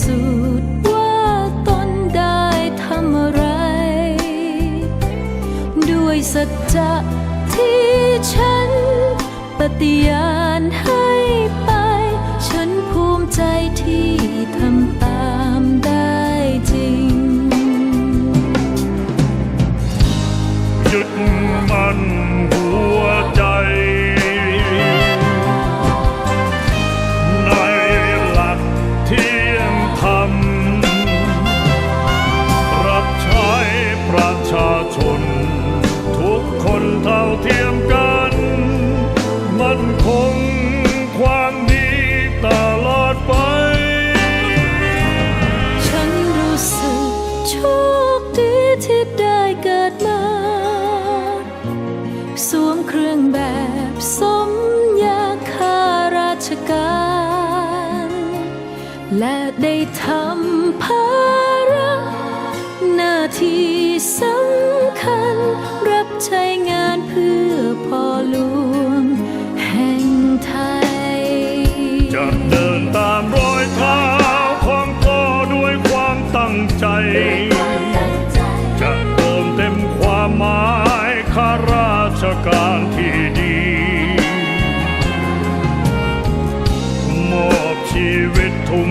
สูจน์ว่าตนได้ทำอะไร ด้วยสัจจะที่ฉัน ปฏิญาณให้ไป ฉันภูมิใจที่ทำตามได้จริงยึด คงความดีตลอดไป ฉันรู้สึกโชคดีที่ได้เกิดมา สวมเครื่องแบบสมยาคาราชการ และได้ทำภาระหน้าที่สำคัญรับใช้งาน จะเดินตามรอยเท้าของพ่อด้วยความตั้งใจ จะเติมเต็มความหมายข้าราชการที่ดีมอบชีวิตทุ่ม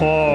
พ่